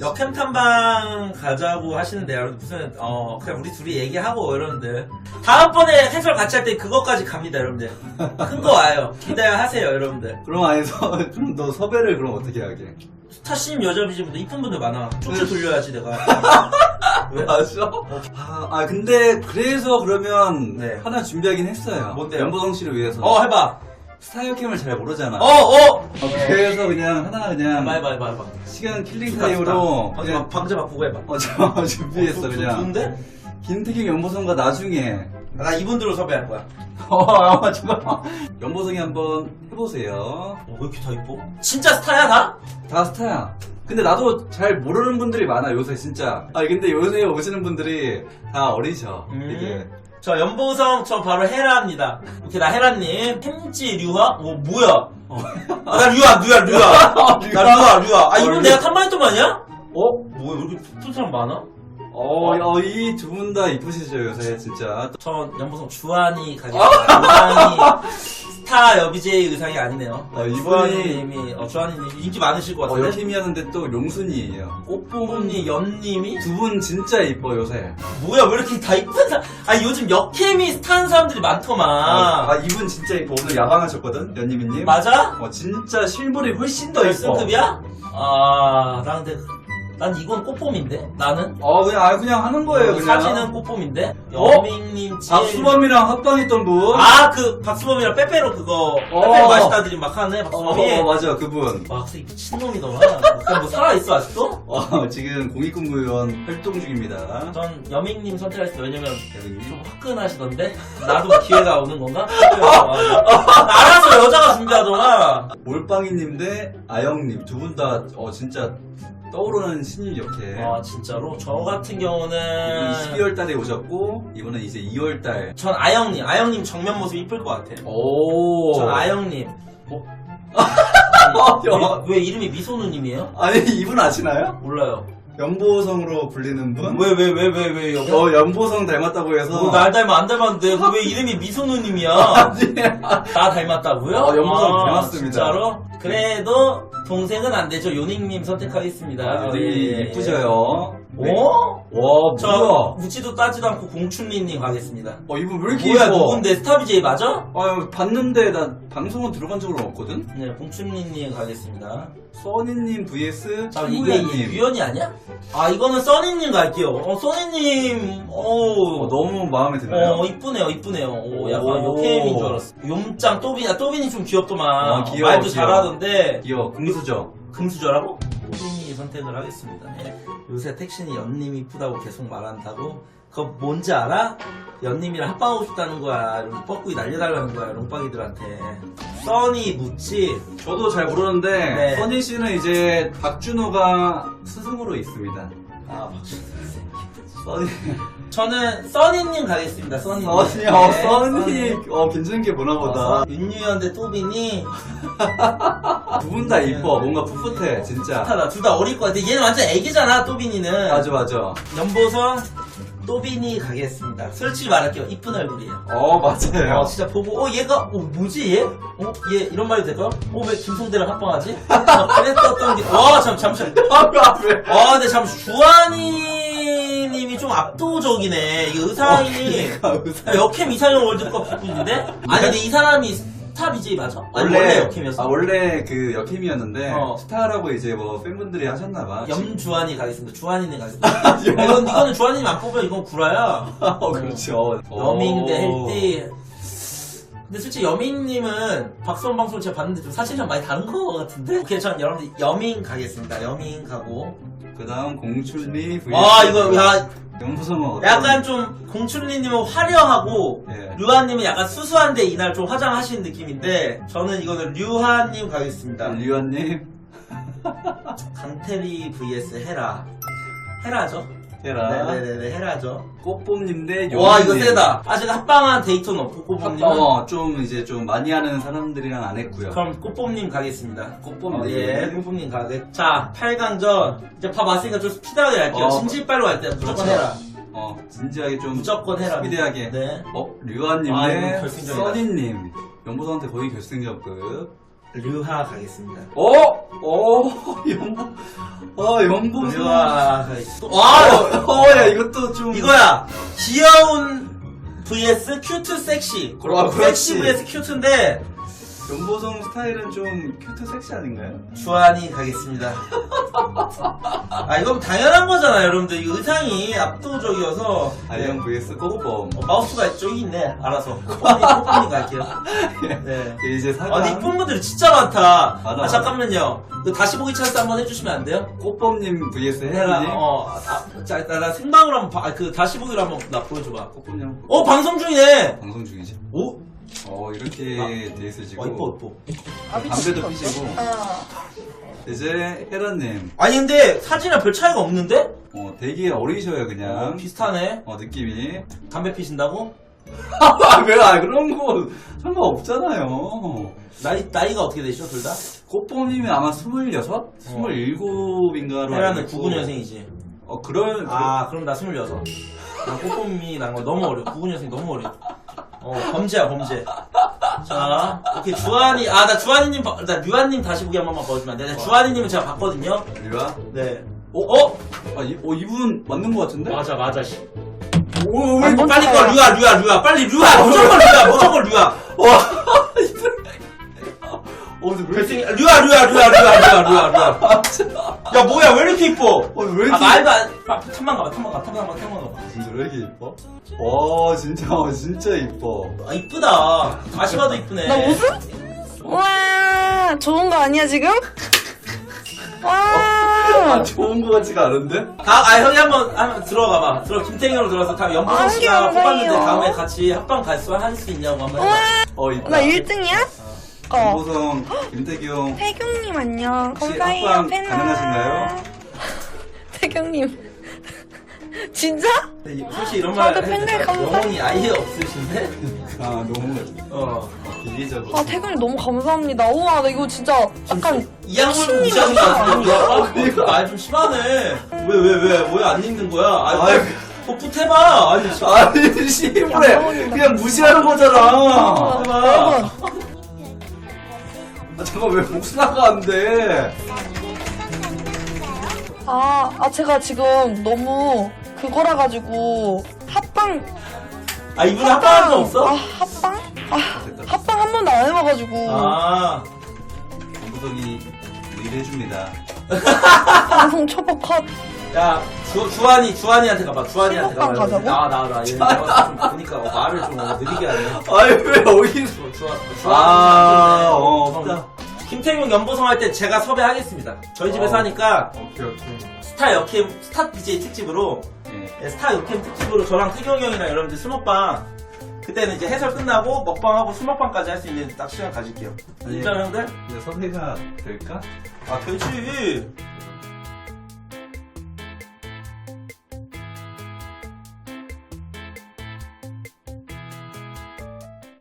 역캠 탐방 가자고 하시는데 여러분 무슨 어 그냥 우리 둘이 얘기하고 여러분들 다음번에 해설 같이 할 때 그것까지 갑니다 여러분들 큰 거 와요 기대하세요 여러분들 그럼 아니 서, 그럼 너 섭외를 그럼 어떻게 하게? 스타심 여자 비즈분들 이쁜 분들 많아 쪽지 돌려야지 내가 왜? 맞아? 아, 아, 근데 그래서 그러면 네. 하나 준비하긴 했어요. 뭔데요? 연보성 씨를 위해서. 어 해봐 스타일캠을 잘 모르잖아. 어 어 어, 그래서 그냥 하나 그냥 해봐 해봐 해봐 해봐 시간 킬링 좋다, 타임으로 좋다. 방제 그냥 막 방제 바꾸고 해봐 어, 저 준비했어 어, 좋- 그냥. 좋은데? 김태경 연보성과 나중에 나 이분들로 섭외할 거야 어, 잠깐 연보성이 한번 해보세요. 어, 왜 이렇게 다 이뻐? 진짜 스타야 다? 다 스타야. 근데 나도 잘 모르는 분들이 많아 요새 진짜. 아 근데 요새 오시는 분들이 다 어리셔. 음. 이게. 저 연보성 저 바로 헤라입니다. 오케이 나 헤라님 햄찌 류하? 어 뭐야? 아, 나 류하 류하 류하. 나 류하 류하. 아 이분 어, 내가 탐방했던 거 아니야? 어? 뭐야 왜 이렇게 예쁜 사람 많아? 어, 이두 분 다 이쁘시죠 요새 진짜. 저 연보성 주한이 가겠습니다. 의상이 스타 여비제이 의상이 아니네요. 어, 이분이- 주한이님이 어, 주한이님 인기 많으실 것 어, 같은데. 여팀이었는데 또 용순이에요. 꽃봉님 연님이 두 분 진짜 이뻐 요새. 뭐야 왜 이렇게 다 이쁜 사람? 아 요즘 역캠이 스타한 사람들이 많더만. 아, 이분 진짜 이뻐. 오늘 야방하셨거든 연희민님. 맞아? 어 진짜 실물이 훨씬 더 이뻐. 결승급이야? 아, 나 근데 난 이건 꽃봄인데 나는 어 그냥 아 그냥 하는 거예요 그냥. 사진은 꽃봄인데 어? 여밍님 지 박수범이랑 합방했던 분. 아 그 박수범이랑 빼빼로 그거 어. 빼빼로 맛있다들이 막 하네 어, 박수범이 어, 맞아 그분. 와 진짜 미친놈이더라 그럼 뭐 살아있어 아직도? 어, 지금 공익근무위원 활동 중입니다. 전 여밍님 선택했어 왜냐면 좀 여민님. 화끈하시던데 나도 기회가 오는 건가? 알아서 여자가 준비하더라 몰빵이님 대 아영님 두 분 다 어 진짜 떠오르는 신인 역해. 아 진짜로? 저 같은 경우는 12월 달에 오셨고 이번엔 이제 2월 달. 전 아영님 아영님 정면 모습 이쁠 것 같아 오. 전 아영님. 어? 야. 왜, 왜 이름이 미소누님이에요? 아니 이분 아시나요? 몰라요. 연보성으로 불리는 분. 왜, 왜, 왜, 왜, 왜, 여기? 어 연보성 닮았다고 해서. 뭐, 날 닮아, 안 닮았는데, 왜 이름이 미소누님이야? 아니. 나 닮았다고요? 어, 연보성 아, 닮았습니다. 진짜로? 그래도, 동생은 안 되죠. 요닝님 선택하겠습니다. 아, 예, 이 예. 이쁘셔요. 네. 어? 와 저, 뭐야? 묻지도 따지도 않고 공춘리님 가겠습니다. 어 이분 왜 이렇게 뭐야, 이뻐? 누군데? 스타비제이 맞아? 아 봤는데 나 방송은 들어간 적은 없거든. 네, 공춘리님 가겠습니다. 써니님 vs 자, 이게, 친구야님. 유연이 아니야? 아, 이거는 써니님 갈게요. 어, 써니님, 오. 어, 너무 마음에 드나요? 어, 이쁘네요, 이쁘네요. 오, 약간 오. 역캠인 줄 알았어. 용짱, 또빈, 아, 또빈이 좀 귀엽더만. 어, 귀여워, 말도 귀여워. 잘하던데. 귀여워 금수저. 금수저라고? 선택을 하겠습니다. 예. 요새 택신이 연님 이쁘다고 계속 말한다고? 그거 뭔지 알아? 연님이랑 합방하고 싶다는 거야. 뻐꾸기 날려달라는 거야, 롱빵이들한테. 써니, 무치. 저도 잘 모르는데 네. 써니 씨는 이제 박준호가 스승으로 있습니다. 아, 박수. 써니 저는 써니님 가겠습니다, 써니. 써니 어 써니 어 괜찮은 게 보나 보다. 윤유연 대 또빈이 두 분 다 이뻐 뭔가 풋풋해 진짜. 하다 둘 다 어릴 것 같아. 얘는 완전 애기잖아, 또빈이는. 맞아 맞아. 연보성 또빈이 가겠습니다. 솔직히 말할게요. 이쁜 얼굴이에요. 어 맞아요. 어, 진짜 보고, 어, 얘가, 어, 뭐지, 얘? 어, 얘, 이런 말이 될까요? 어, 왜 김성대랑 합방하지? 아, 그랬었던 게, 와, 잠, 잠시만. 아, 왜? 아, 근데 잠시, 주한이 님이 좀 압도적이네. 이게 의상이, 의사- 역캠 이상형 월드컵 기분인데? 아니, 근데 이 사람이 스타 BJ 맞아? 아니, 원래, 역캠이었어. 아 원래 그 역캠이었는데 어. 스타라고 이제 뭐 팬분들이 하셨나봐. 염주한이 가겠습니다. 주한이님 가겠습니다. 이건, 이거는 주한이님 안 뽑으면 이건 구라야. 어 그렇죠. 여밍 대 오. 헬띠. 근데 솔직히 여밍님은 박수원 방송 제가 봤는데 좀 사실이랑 많이 다른 거 같은데? 오케이, 전 여러분들 여밍 가겠습니다. 여밍 가고. 그 다음 공출리 vs. 와, 이거, 야, 연보성은 어떤? 약간 좀, 공춘리님은 화려하고, 예. 류하님은 약간 수수한데 이날 좀 화장하신 느낌인데, 저는 이거는 류하님 가겠습니다. 류한님 강태리 vs 헤라. 헤라죠? 해라. 네네네, 헤라죠. 꽃봄님 대 요민님. 와, 이거 세다. 아직 합방한 데이터는 없고, 꼬부님은. 어, 좀 이제 좀 많이 하는 사람들이랑 안 했고요. 그럼 꽃봄님 가겠습니다. 꽃봄님. 어, 예, 꽃봄님 가겠. 자, 8강전. 이제 밥 왔으니까 좀 스피드하게 할게요. 어. 할때 무조건 그렇죠. 해라. 어, 진지하게 좀 무조건 해라. 스피디하게. 네. 어, 류한님 아, 대 이거 결승전이다. 써니님. 연보성한테 거의 결승전급. 류하 가겠습니다. 어? 어? 연보, 어, 연보성. 류하 가겠습니다. 와, 어, 야, 이것도 좀. 이거야 귀여운 vs 큐트 섹시 아, 섹시 그렇지. vs 큐트인데 연보성 스타일은 좀 큐트 섹시 아닌가요? 주한이 가겠습니다 아 이건 당연한 거잖아요 여러분들 이 의상이 압도적이어서 아이언 vs 꼬꼬범. 어, 마우스가 저기 있네 알아서 코코님 갈게요 네. 이제 사과. 아 근데 이쁜 분들이 진짜 많다 맞아, 아. 잠깐만요 그 다시 보기 찬스 한번 해주시면 안 돼요? 꼬범님 vs 내가 혜연님. 어, 아, 자, 나, 나 생방으로 한번 봐, 아, 그 다시 보기로 한번 나 보여줘봐 꼬범님. 어 방송 중이네 방송 중이지. 오? 어, 이렇게 돼 있으시고. 어 이뻐 이뻐 담배도 피시고. 어. 이제 혜란님. 아니 근데 사진이랑 별 차이가 없는데? 어, 되게 어리셔요, 어, 그냥. 비슷하네. 어, 느낌이. 담배 피신다고? 아, 왜, 아, 그런 거 설마 없잖아요. 나이 나이가 어떻게 되시죠 둘 다? 꼬범님이 아마 26? 27인가로 헤라는 99년생이지. 어, 그런, 아 그럼 나 26. 나 꼬꼬미 난거 너무 어려. 99년생 너무 어려. 어 범죄야 범죄. 자 오케이 주한이 아 나 주한이님 봐- 나 류한님 다시 보기 한 번만 보여주면 안 돼? 나 주한이님은 제가 봤거든요. 그, 리와? 네. 어? 어? 아, 이, 어, 이분 맞는 것 같은데? 맞아 맞아 씨. 오, 왜, 안 빨리 본꺼 류아 류아 류아 빨리 류아 무조건 류아 무조건 류아. 와, 어, 근데 왜 결승 류아 류아 류아 류아 류아 류아 류아. 야 뭐야 왜 이렇게 이뻐? 어, 왜 이렇게. 아 말도 안. 아, 탐만 가봐 탐만 가 탐만 가 탐만 가봐. 진짜 왜 이렇게 이뻐? 와, 진짜, 진짜 이뻐. 아 이쁘다. 다시 봐도 이쁘네. 나 웃음? 와, 좋은 거 아니야, 지금? 와. 아, 좋은 것 같지가 않은데? 다, 아 형이 한번 한번 들어가봐. 들어 김태경으로 들어서 다 연보성 아, 씨가. 뽑았는데 다음에 같이 합방 갈수 할 수 있냐고 한번. 해봐. 어, 이뻐. 나 1등이야? 어. 김보성, 김태경. 태경님 안녕. 혹시 감사해요, 합방 팬아. 가능하신가요? 태경님. 진짜? 근데 솔직히 이런 말 해도 팬들 될까? 감사- 영혼이 아예 없으신데? 아, 너무 어. 비리적으로. 아, 태경님 너무 감사합니다. 우와, 나 이거 진짜 약간. 이 신이 무시하는 거? 많아. 아, 그거 말좀 심하네. 왜, 왜, 왜, 왜안 읽는 거야? 아, 아이고. 뭐 풋해봐. 아니, 씨. 아니, 씨부래. 그냥 무시하는 거잖아. 어, 해봐. 여러분. 아, 잠깐, 왜 목수나가 안 돼? 아, 아, 제가 지금 너무 그거라 가지고 합방 아, 이분이 합방한 적 없어? 아, 합방? 아, 합방 한 번도 안 해봐가지고 아. 김보성이 일해줍니다. 방송 초보 컷. 야, 주, 주한이, 주한이한테 가봐. 주한이한테 가봐. 가자고? 나와, 나와, 나와. 얘 내가 좀 보니까 어, 말을 좀 어, 느리게 하네. 아니, 왜 여기서. 주, 주한, 아, 어, 좀- 없다. 김태균 연보성 할 때 제가 섭외하겠습니다. 저희 집에서 어. 하니까 오케이, 오케이. 스타 역캠, 스타 BJ 특집으로, 예. 예, 스타 역캠 특집으로 저랑 태경이 형이랑 여러분들 술 먹방, 그때는 이제 해설 끝나고 먹방하고 술 먹방까지 할 수 있는 딱 시간 가질게요. 아니, 진짜 형들? 이제 섭외가 될까? 아, 되지.